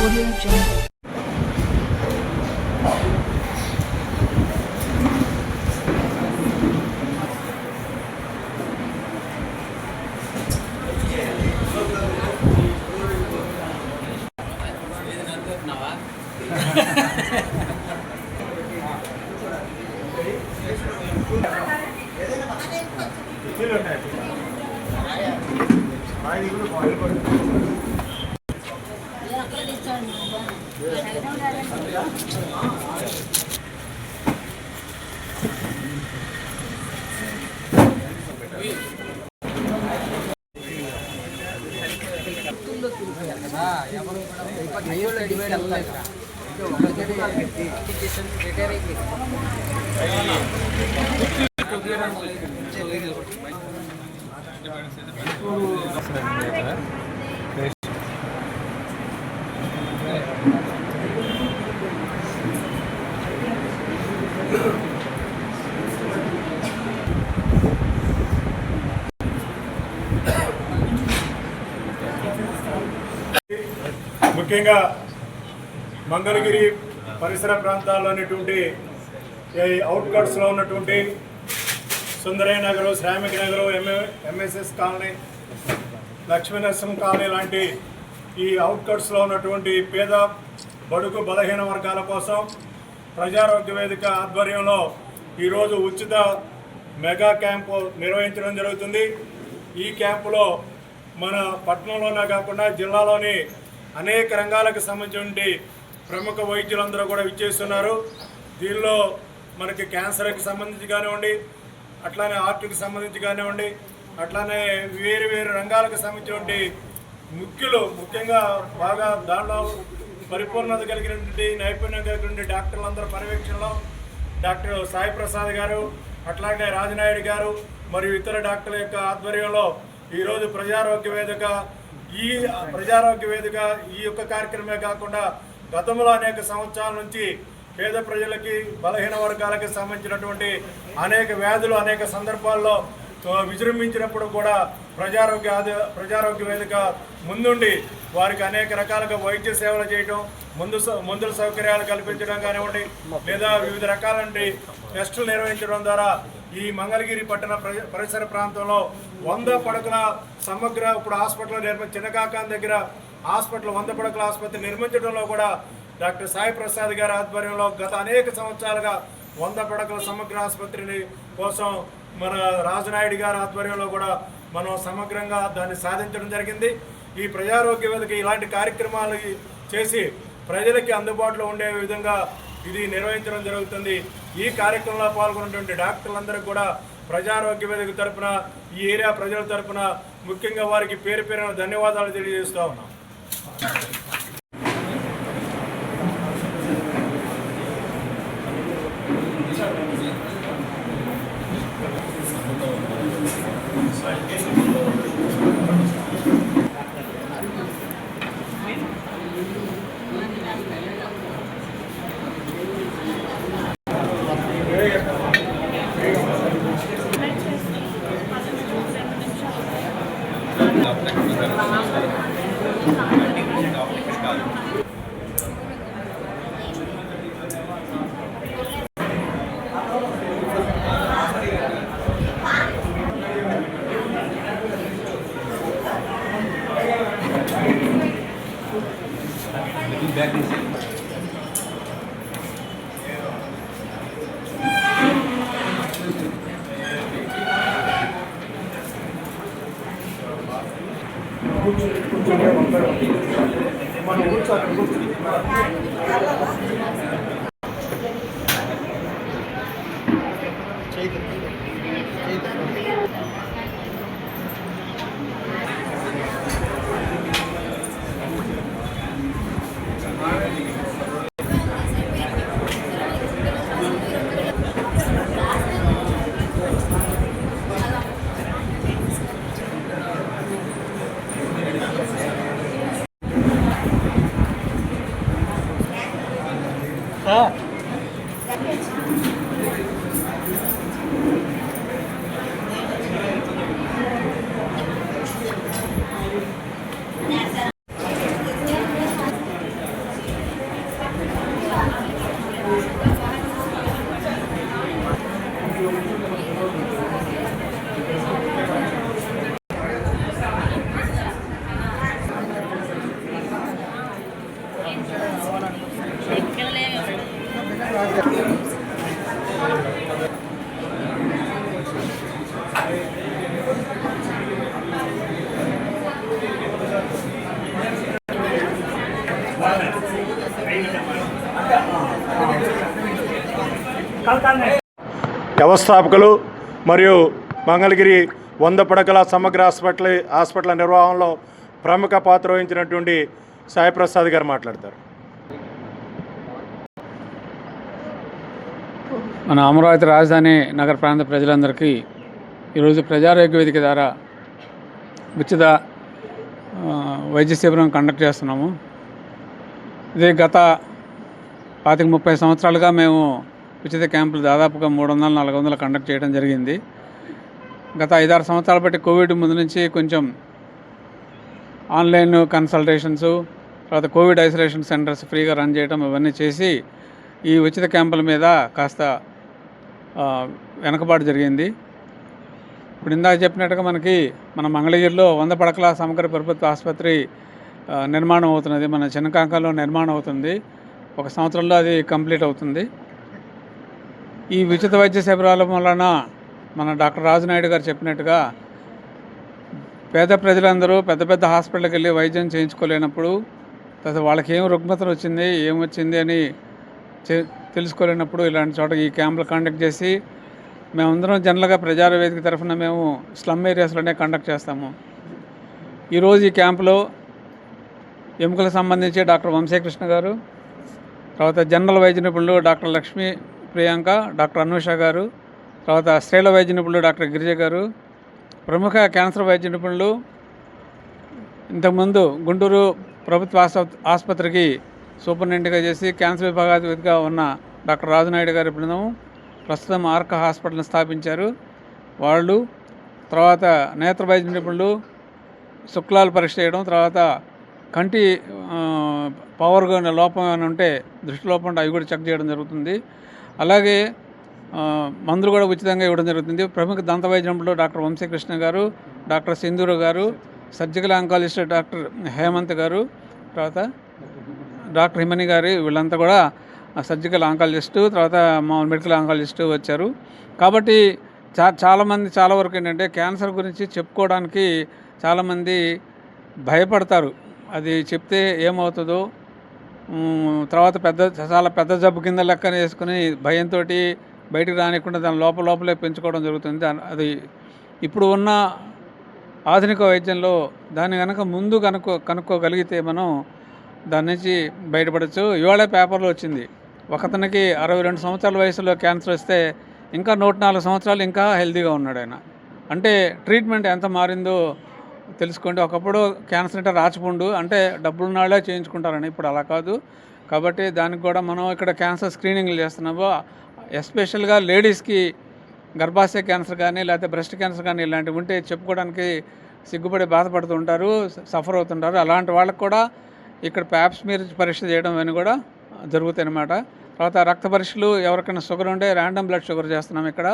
Audio Jungle. Ha ha ha ha. ముఖ్యంగా మంగళగిరి పరిసర ప్రాంతాల్లో ఉన్నటువంటి అవుట్కట్స్లో ఉన్నటువంటి సుందరయ్య నగరం శ్రామిక నగరం MA MSS colony Lakshmi Narasimha colony లాంటి ఈ అవుట్కట్స్లో ఉన్నటువంటి పేద బడుగు బలహీన వర్గాల కోసం ప్రజారోగ్య వేదిక ఆధ్వర్యంలో ఈరోజు ఉచిత మెగా క్యాంపు నిర్వహించడం జరుగుతుంది. ఈ క్యాంపులో మన పట్టణంలోనే కాకుండా జిల్లాలోని అనేక రంగాలకు సంబంధించి ప్రముఖ వైద్యులందరూ కూడా విచ్చేస్తున్నారు. దీనిలో మనకి క్యాన్సర్కి సంబంధించి కానివ్వండి అట్లానే హార్ట్కి సంబంధించి కానివ్వండి అట్లానే వేరు వేరు రంగాలకు సంబంధించినటువంటి ముఖ్యులు ముఖ్యంగా బాగా దానిలో పరిపూర్ణత కలిగినటువంటి నైపుణ్యం కలిగినటువంటి డాక్టర్లందరూ పర్యవేక్షణలో డాక్టర్ సాయి ప్రసాద్ గారు అట్లాగే రాజనాయుడు గారు మరియు ఇతర డాక్టర్ల యొక్క ఆధ్వర్యంలో ఈరోజు ప్రజారోగ్య వేదిక ఈ ప్రజారోగ్య వేదిక ఈ యొక్క కార్యక్రమే కాకుండా గతంలో అనేక సంవత్సరాల నుంచి పేద ప్రజలకి బలహీన వర్గాలకి సంబంధించినటువంటి అనేక వ్యాధులు అనేక సందర్భాల్లో విజృంభించినప్పుడు కూడా ప్రజారోగ్య ప్రజారోగ్య వేదిక ముందుండి వారికి అనేక రకాలుగా వైద్య సేవలు చేయడం ముందు మందుల సౌకర్యాలు కల్పించడం కానివ్వండి లేదా వివిధ రకాలంటి టెస్టులు నిర్వహించడం ద్వారా ఈ మంగళగిరి పట్టణ పరిసర ప్రాంతంలో వంద పడకల సమగ్ర ఇప్పుడు హాస్పిటల్ నిర్మ చిన్నకాకాన్ దగ్గర హాస్పిటల్ వంద పడకల ఆసుపత్రి నిర్మించడంలో కూడా డాక్టర్ సాయి ప్రసాద్ గారి ఆధ్వర్యంలో గత అనేక సంవత్సరాలుగా వంద పడకల సమగ్ర ఆసుపత్రిని కోసం మన రాజనాయుడు గారి ఆధ్వర్యంలో కూడా మనం సమగ్రంగా దాన్ని సాధించడం జరిగింది. ఈ ప్రజారోగ్య వేదిక ఇలాంటి కార్యక్రమాలు చేసి ప్రజలకి అందుబాటులో ఉండే విధంగా ఇది నిర్వహించడం జరుగుతుంది. ఈ కార్యక్రమంలో పాల్గొన్నటువంటి డాక్టర్లందరికీ కూడా ప్రజారోగ్య వేదిక తరపున ఈ ఏరియా ప్రజల తరపున ముఖ్యంగా వారికి పేరు పేరున ధన్యవాదాలు తెలియజేస్తా ఉన్నాం. mwanamke akiruka mara pili వ్యవస్థాపకులు మరియు మంగళగిరి వంద పడకల సమగ్ర హాస్పిటల్ హాస్పిటల్ నిర్వహణలో ప్రముఖ పాత్ర వహించినటువంటి సాయిప్రసాద్ గారు మాట్లాడతారు. మన అమరావతి రాజధాని నగర ప్రాంత ప్రజలందరికీ ఈరోజు ప్రజారోగ్య వేదిక ద్వారా ఉచిత వైద్య శిబిరం కండక్ట్ చేస్తున్నాము. ఇది గత పాతిక ముప్పై సంవత్సరాలుగా మేము ఉచిత క్యాంపులు దాదాపుగా మూడు వందల నాలుగు వందలు కండక్ట్ చేయడం జరిగింది. గత ఐదారు సంవత్సరాలు బట్టి కోవిడ్ ముందు నుంచి కొంచెం ఆన్లైన్ కన్సల్టేషన్స్ తర్వాత కోవిడ్ ఐసోలేషన్ సెంటర్స్ ఫ్రీగా రన్ చేయడం ఇవన్నీ చేసి ఈ ఉచిత క్యాంపుల మీద కాస్త వెనకబాటు జరిగింది. ఇప్పుడు ఇందాక చెప్పినట్టుగా మనకి మన మంగళగిరిలో వంద పడకల సమగ్ర ప్రభుత్వ ఆసుపత్రి నిర్మాణం అవుతున్నది. మన చిన్నకాంకంలో నిర్మాణం అవుతుంది. ఒక సంవత్సరంలో అది కంప్లీట్ అవుతుంది. ఈ ఉచిత వైద్య శిబిరాల వలన మన డాక్టర్ రాజునాయుడు గారు చెప్పినట్టుగా పేద ప్రజలందరూ పెద్ద పెద్ద హాస్పిటల్కి వెళ్ళి వైద్యం చేయించుకోలేనప్పుడు తర్వాత వాళ్ళకి ఏం రుగ్మతలు వచ్చింది ఏమొచ్చింది అని చే- తెలుసుకోలేనప్పుడు ఇలాంటి చోట ఈ క్యాంపులు కండక్ట్ చేసి మేమందరం జనరల్గా ప్రజావేదిక తరఫున మేము స్లమ్ ఏరియాస్లోనే కండక్ట్ చేస్తాము. ఈరోజు ఈ క్యాంపులో ఎముకలకు సంబంధించి డాక్టర్ వంశీకృష్ణ గారు తర్వాత జనరల్ వైద్య నిపుణులు డాక్టర్ లక్ష్మీ ప్రియాంక డాక్టర్ అనూష గారు తర్వాత స్త్రీల వైద్య నిపుణులు డాక్టర్ గిరిజ గారు ప్రముఖ క్యాన్సర్ వైద్య నిపుణులు ఇంతకుముందు గుంటూరు ప్రభుత్వ ఆసుపత్రికి సూపరింటెండెంట్గా చేసి క్యాన్సర్ విభాగాధిపతిగా ఉన్న డాక్టర్ రాజునాయుడు గారి బృందం ప్రస్తుతం ఆర్క హాస్పిటల్ని స్థాపించారు. వాళ్ళు తర్వాత నేత్ర వైద్య నిపుణులు శుక్లాలు పరీక్ష చేయడం తర్వాత కంటి పవర్గా లోపం ఏమైనా ఉంటే దృష్టి లోపం ఉంటే అవి కూడా చెక్ చేయడం జరుగుతుంది. అలాగే మందులు కూడా ఉచితంగా ఇవ్వడం జరుగుతుంది. ప్రముఖ దంత వైద్యంలో డాక్టర్ వంశీకృష్ణ గారు డాక్టర్ సింధూరు గారు సర్జికల్ ఆంకాలజిస్ట్ డాక్టర్ హేమంత్ గారు తర్వాత డాక్టర్ హిమని గారి వీళ్ళంతా కూడా సర్జికల్ ఆంకాలజిస్ట్ తర్వాత మామూలు మెడికల్ ఆంకాలజిస్ట్ వచ్చారు. కాబట్టి చా చాలామంది చాలా వరకు ఏంటంటే క్యాన్సర్ గురించి చెప్పుకోవడానికి చాలామంది భయపడతారు. అది చెప్తే ఏమవుతుందో తర్వాత పెద్ద చాలా పెద్ద జబ్బు కింద లెక్కన వేసుకుని భయంతో బయటకు రానికుండా దాని లోపల లోపలే పెంచుకోవడం జరుగుతుంది. దాని అది ఇప్పుడు ఉన్న ఆధునిక వైద్యంలో దాన్ని కనుక ముందు కనుక్కో కనుక్కోగలిగితే మనం దాని నుంచి బయటపడచ్చు. ఇవాళ పేపర్లో వచ్చింది. ఒకతనికి అరవై రెండు సంవత్సరాల వయసులో క్యాన్సర్ వస్తే ఇంకా నూట నాలుగు సంవత్సరాలు ఇంకా హెల్తీగా ఉన్నాడు ఆయన. అంటే ట్రీట్మెంట్ ఎంత మారిందో తెలుసుకోండి ఒకప్పుడు క్యాన్సర్ అంటే రాచపుండు అంటే డబ్బులు నాళ్ళే చేయించుకుంటారని ఇప్పుడు అలా కాదు. కాబట్టి దానికి కూడా మనం ఇక్కడ క్యాన్సర్ స్క్రీనింగ్లు చేస్తున్నాము. ఎస్పెషల్గా లేడీస్కి గర్భాశయ క్యాన్సర్ కానీ లేకపోతే బ్రెస్ట్ క్యాన్సర్ కానీ ఇలాంటివి ఉంటే చెప్పుకోవడానికి సిగ్గుపడి బాధపడుతుంటారు సఫర్ అవుతుంటారు. అలాంటి వాళ్ళకి కూడా ఇక్కడ ప్యాప్స్ మీరు పరీక్ష చేయడం అని కూడా జరుగుతాయి అన్నమాట తర్వాత రక్త పరీక్షలు ఎవరికైనా షుగర్ ఉంటే ర్యాండమ్ బ్లడ్ షుగర్ చేస్తున్నాం ఇక్కడ.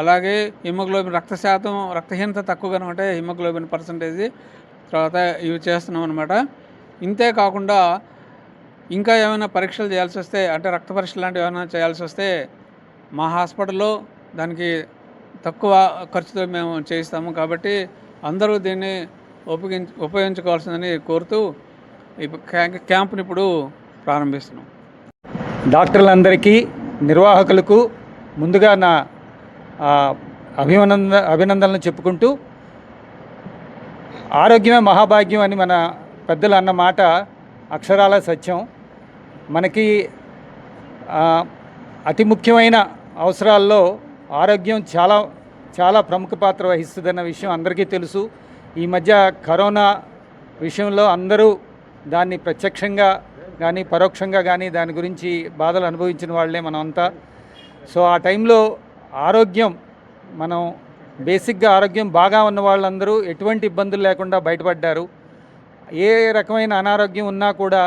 అలాగే హిమోగ్లోబిన్ రక్త శాతం రక్తహీనత తక్కువగానే ఉంటే హిమోగ్లోబిన్ పర్సంటేజ్ తర్వాత ఇవి చేస్తున్నాం అనమాట ఇంతే కాకుండా ఇంకా ఏమైనా పరీక్షలు చేయాల్సి వస్తే అంటే రక్త పరీక్షలు లాంటివి ఏమైనా చేయాల్సి వస్తే మా హాస్పిటల్లో దానికి తక్కువ ఖర్చుతో మేము చేయిస్తాము. కాబట్టి అందరూ దీన్ని ఉపయోగించ ఉపయోగించుకోవాల్సిందని కోరుతూ క్యాంప్ని ఇప్పుడు ప్రారంభిస్తున్నాం. డాక్టర్లందరికీ నిర్వాహకులకు ముందుగా నా అభినంద అభినందనలు చెప్పుకుంటూ ఆరోగ్యమే మహాభాగ్యం అని మన పెద్దలు అన్న మాట అక్షరాల సత్యం. మనకి అతి ముఖ్యమైన అవసరాల్లో ఆరోగ్యం చాలా చాలా ప్రముఖ పాత్ర వహిస్తుందన్న విషయం అందరికీ తెలుసు. ఈ మధ్య కరోనా విషయంలో అందరూ దాన్ని ప్రత్యక్షంగా కానీ పరోక్షంగా కానీ దాని గురించి బాధలు అనుభవించిన వాళ్ళే మనం అంతా సో ఆ టైంలో ఆరోగ్యం మనం బేసిక్గా ఆరోగ్యం బాగా ఉన్న వాళ్ళందరూ ఎటువంటి ఇబ్బందులు లేకుండా బయటపడ్డారు. ఏ రకమైన అనారోగ్యం ఉన్నా కూడా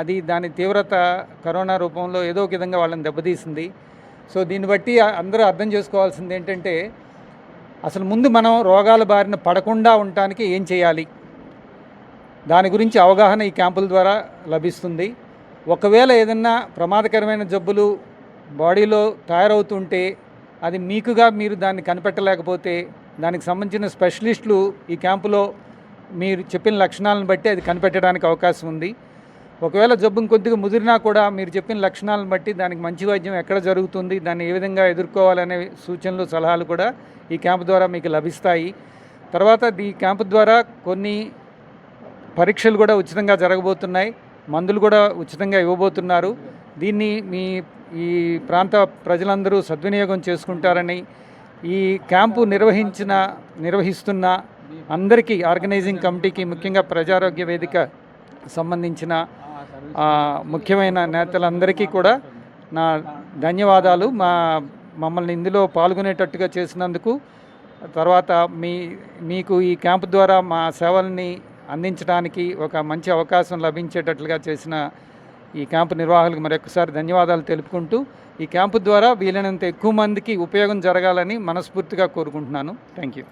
అది దాని తీవ్రత కరోనా రూపంలో ఏదో ఒక విధంగా వాళ్ళని దెబ్బతీసింది. సో దీన్ని బట్టి అందరూ అర్థం చేసుకోవాల్సింది ఏంటంటే అసలు ముందు మనం రోగాల బారిన పడకుండా ఉండటానికి ఏం చేయాలి? దాని గురించి అవగాహన ఈ క్యాంపుల ద్వారా లభిస్తుంది. ఒకవేళ ఏదన్నా ప్రమాదకరమైన జబ్బులు బాడీలో తయారవుతుంటే అది మీకుగా మీరు దాన్ని కనిపెట్టలేకపోతే దానికి సంబంధించిన స్పెషలిస్టులు ఈ క్యాంపులో మీరు చెప్పిన లక్షణాలను బట్టి అది కనిపెట్టడానికి అవకాశం ఉంది. ఒకవేళ జబ్బు కొద్దిగా ముదిరినా కూడా మీరు చెప్పిన లక్షణాలను బట్టి దానికి మంచి వైద్యం ఎక్కడ జరుగుతుంది దాన్ని ఏ విధంగా ఎదుర్కోవాలనే సూచనలు సలహాలు కూడా ఈ క్యాంపు ద్వారా మీకు లభిస్తాయి. తర్వాత ఈ క్యాంపు ద్వారా కొన్ని పరీక్షలు కూడా ఉచితంగా జరగబోతున్నాయి. మందులు కూడా ఉచితంగా ఇవ్వబోతున్నారు. దీన్ని మీ ఈ ప్రాంత ప్రజలందరూ సద్వినియోగం చేసుకుంటారని ఈ క్యాంపు నిర్వహించిన నిర్వహిస్తున్న అందరికీ ఆర్గనైజింగ్ కమిటీకి ముఖ్యంగా ప్రజారోగ్య వేదిక సంబంధించిన ముఖ్యమైన నేతలందరికీ కూడా నా ధన్యవాదాలు. మా మమ్మల్ని ఇందులో పాల్గొనేటట్టుగా చేసినందుకు తర్వాత మీ మీకు ఈ క్యాంపు ద్వారా మా సేవల్ని అందించడానికి ఒక మంచి అవకాశం లభించేటట్లుగా చేసిన ఈ క్యాంపు నిర్వాహకులకు మరొకసారి ధన్యవాదాలు తెలుపుకుంటూ ఈ క్యాంపు ద్వారా వీలైనంత ఎక్కువ మందికి ఉపయోగం జరగాలని మనస్ఫూర్తిగా కోరుకుంటున్నాను. Thank you